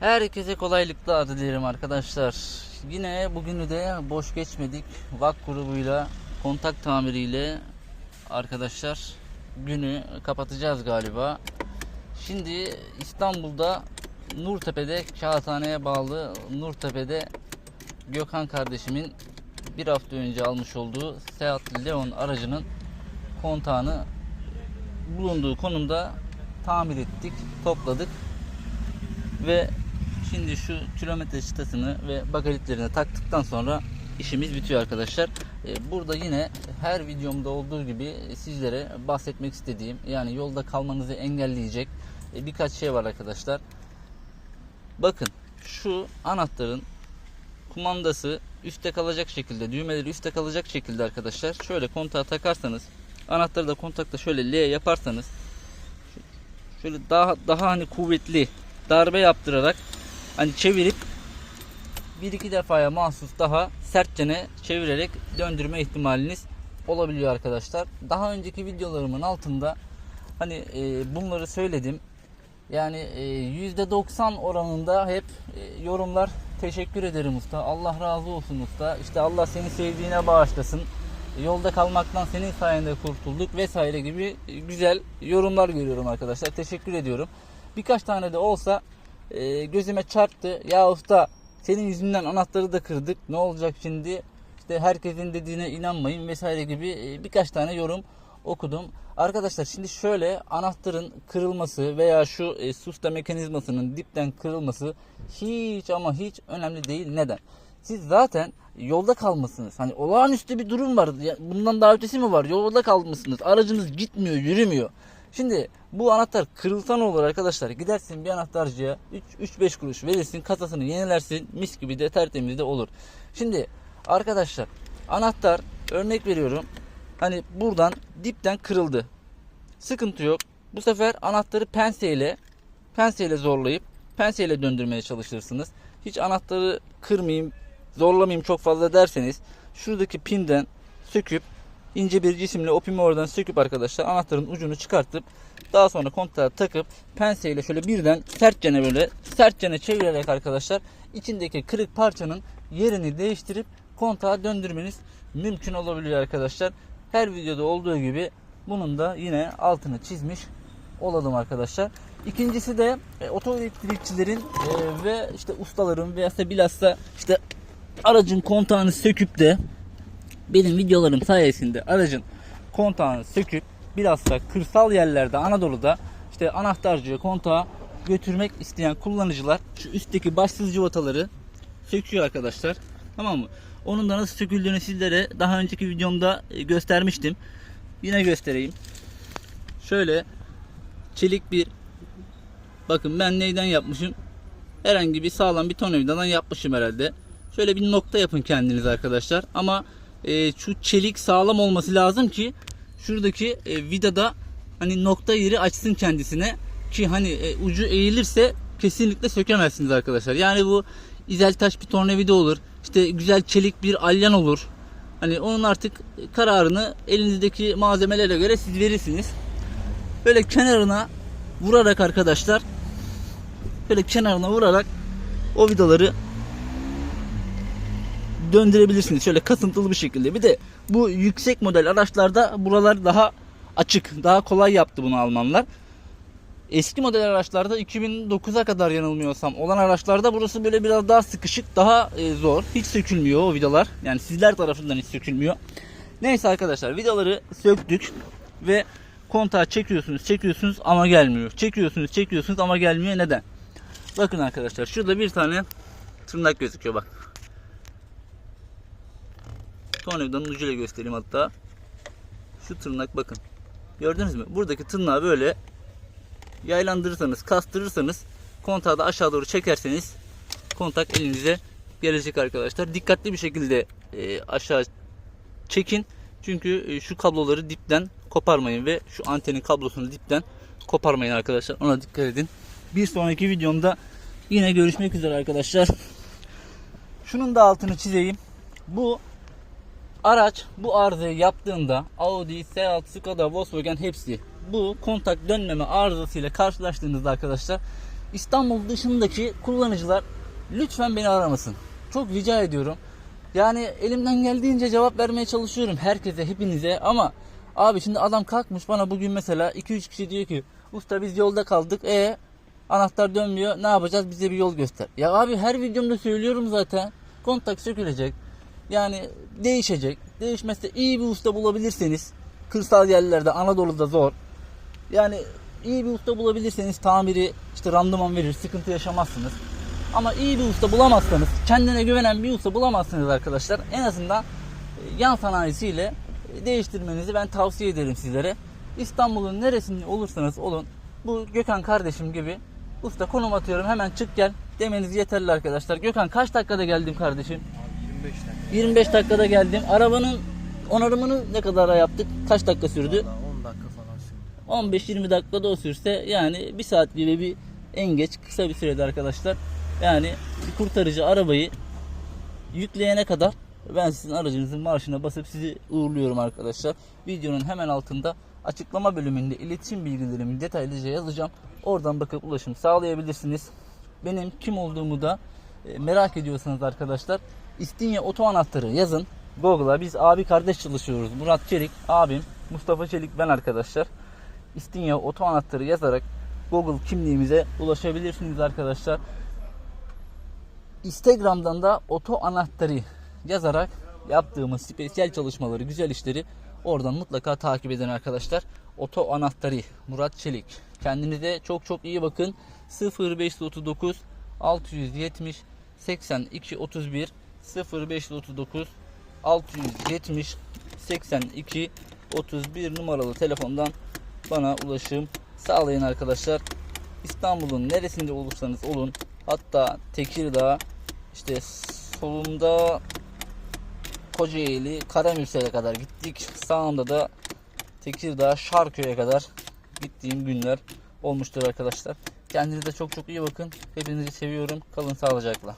Herkese kolaylıklar dilerim arkadaşlar. Yine bugünü de boş geçmedik. VAK grubuyla kontak tamiriyle arkadaşlar günü kapatacağız galiba. Şimdi İstanbul'da Nurtepe'de Kağıthane'ye bağlı Nurtepe'de Gökhan kardeşimin bir hafta önce almış olduğu Seat Leon aracının kontağını bulunduğu konumda tamir ettik, topladık ve şimdi şu kilometre çıtasını ve bagalitlerini taktıktan sonra işimiz bitiyor arkadaşlar. Ee, Burada yine her videomda olduğu gibi sizlere bahsetmek istediğim yani yolda kalmanızı engelleyecek e, birkaç şey var arkadaşlar. Bakın şu anahtarın kumandası üstte kalacak şekilde düğmeleri üstte kalacak şekilde arkadaşlar şöyle kontağa takarsanız anahtarı da kontakta şöyle L yaparsanız şöyle daha daha hani kuvvetli darbe yaptırarak hani çevirip bir iki defaya mahsus daha sertçene çevirerek döndürme ihtimaliniz olabiliyor arkadaşlar. Daha önceki videolarımın altında hani e, bunları söyledim. Yani e, %90 oranında hep e, yorumlar teşekkür ederim usta. Allah razı olsun usta. İşte Allah seni sevdiğine bağışlasın. Yolda kalmaktan senin sayende kurtulduk vesaire gibi güzel yorumlar görüyorum arkadaşlar. Teşekkür ediyorum. Birkaç tane de olsa e, gözüme çarptı. Ya usta senin yüzünden anahtarı da kırdık. Ne olacak şimdi? İşte herkesin dediğine inanmayın vesaire gibi e, birkaç tane yorum okudum. Arkadaşlar şimdi şöyle anahtarın kırılması veya şu e, susta mekanizmasının dipten kırılması hiç ama hiç önemli değil. Neden? Siz zaten yolda kalmasınız. Hani olağanüstü bir durum var. Bundan daha ötesi mi var? Yolda kalmışsınız. Aracınız gitmiyor, yürümüyor. Şimdi bu anahtar kırılsa olur arkadaşlar? Gidersin bir anahtarcıya 3-5 kuruş verirsin, kasasını yenilersin. Mis gibi de tertemiz de olur. Şimdi arkadaşlar anahtar örnek veriyorum. Hani buradan dipten kırıldı. Sıkıntı yok. Bu sefer anahtarı penseyle penseyle zorlayıp penseyle döndürmeye çalışırsınız. Hiç anahtarı kırmayayım, zorlamayayım çok fazla derseniz şuradaki pinden söküp ince bir cisimle o pimi oradan söküp arkadaşlar anahtarın ucunu çıkartıp daha sonra kontağa takıp penseyle şöyle birden sertçene böyle sertçene çevirerek arkadaşlar içindeki kırık parçanın yerini değiştirip kontağa döndürmeniz mümkün olabiliyor arkadaşlar. Her videoda olduğu gibi bunun da yine altını çizmiş olalım arkadaşlar. İkincisi de e, oto e, ve işte ustaların veya ise bilhassa işte aracın kontağını söküp de benim videolarım sayesinde aracın kontağını söküp bilhassa kırsal yerlerde Anadolu'da işte anahtarcıya kontağı götürmek isteyen kullanıcılar şu üstteki başsız cıvataları söküyor arkadaşlar. Tamam mı? Onun da nasıl söküldüğünü sizlere daha önceki videomda e, göstermiştim. Yine göstereyim. Şöyle çelik bir bakın ben neyden yapmışım? Herhangi bir sağlam bir tornavidadan yapmışım herhalde. Şöyle bir nokta yapın kendiniz arkadaşlar. Ama e, şu çelik sağlam olması lazım ki şuradaki e, vidada hani nokta yeri açsın kendisine ki hani e, ucu eğilirse kesinlikle sökemezsiniz arkadaşlar. Yani bu izel taş bir tornavida olur. İşte güzel çelik bir alyan olur. Hani onun artık kararını elinizdeki malzemelere göre siz verirsiniz. Böyle kenarına vurarak arkadaşlar böyle kenarına vurarak o vidaları döndürebilirsiniz. Şöyle kasıntılı bir şekilde. Bir de bu yüksek model araçlarda buralar daha açık. Daha kolay yaptı bunu Almanlar. Eski model araçlarda 2009'a kadar yanılmıyorsam olan araçlarda burası böyle biraz daha sıkışık, daha e, zor. Hiç sökülmüyor o vidalar. Yani sizler tarafından hiç sökülmüyor. Neyse arkadaşlar vidaları söktük ve kontağı çekiyorsunuz, çekiyorsunuz ama gelmiyor. Çekiyorsunuz, çekiyorsunuz ama gelmiyor. Neden? Bakın arkadaşlar şurada bir tane tırnak gözüküyor bak. Tornavidanın ucuyla göstereyim hatta. Şu tırnak bakın. Gördünüz mü? Buradaki tırnağı böyle yaylandırırsanız, kastırırsanız kontağı da aşağı doğru çekerseniz kontak elinize gelecek arkadaşlar. Dikkatli bir şekilde e, aşağı çekin. Çünkü e, şu kabloları dipten koparmayın ve şu antenin kablosunu dipten koparmayın arkadaşlar. Ona dikkat edin. Bir sonraki videomda yine görüşmek üzere arkadaşlar. Şunun da altını çizeyim. Bu araç bu arızayı yaptığında Audi, Seat, Skoda, Volkswagen hepsi bu kontak dönmeme arızasıyla karşılaştığınızda arkadaşlar İstanbul dışındaki kullanıcılar lütfen beni aramasın. Çok rica ediyorum. Yani elimden geldiğince cevap vermeye çalışıyorum herkese, hepinize ama abi şimdi adam kalkmış bana bugün mesela 2-3 kişi diyor ki usta biz yolda kaldık. E anahtar dönmüyor. Ne yapacağız? Bize bir yol göster. Ya abi her videomda söylüyorum zaten. Kontak sökülecek. Yani değişecek. Değişmezse iyi bir usta bulabilirseniz kırsal yerlerde Anadolu'da zor. Yani iyi bir usta bulabilirseniz tamiri işte randıman verir, sıkıntı yaşamazsınız. Ama iyi bir usta bulamazsanız, kendine güvenen bir usta bulamazsınız arkadaşlar. En azından e, yan sanayisiyle e, değiştirmenizi ben tavsiye ederim sizlere. İstanbul'un neresinde olursanız olun bu Gökhan kardeşim gibi usta konum atıyorum hemen çık gel demeniz yeterli arkadaşlar. Gökhan kaç dakikada geldim kardeşim? 25 dakika. 25 dakikada geldim. Arabanın onarımını ne kadar yaptık? Kaç dakika sürdü? Valla 10 dakika falan sürdü. 15-20 dakikada o sürse yani bir saat gibi bir en geç kısa bir sürede arkadaşlar. Yani bir kurtarıcı arabayı yükleyene kadar ben sizin aracınızın marşına basıp sizi uğurluyorum arkadaşlar. Videonun hemen altında açıklama bölümünde iletişim bilgilerimi detaylıca yazacağım. Oradan bakıp ulaşım sağlayabilirsiniz. Benim kim olduğumu da e, merak ediyorsanız arkadaşlar İstinye Oto Anahtarı yazın. Google'a biz abi kardeş çalışıyoruz. Murat Çelik abim, Mustafa Çelik ben arkadaşlar. İstinye Oto Anahtarı yazarak Google kimliğimize ulaşabilirsiniz arkadaşlar. Instagram'dan da oto anahtarı yazarak yaptığımız spesiyel çalışmaları, güzel işleri oradan mutlaka takip edin arkadaşlar. Oto anahtarı Murat Çelik. Kendinize çok çok iyi bakın. 0539 670 82 31 0539 670 82 31 numaralı telefondan bana ulaşım sağlayın arkadaşlar. İstanbul'un neresinde olursanız olun hatta Tekirdağ işte solumda Kocaeli Karamürsel'e kadar gittik. Sağımda da Tekirdağ Şarköy'e kadar gittiğim günler olmuştur arkadaşlar. Kendinize çok çok iyi bakın. Hepinizi seviyorum. Kalın sağlıcakla.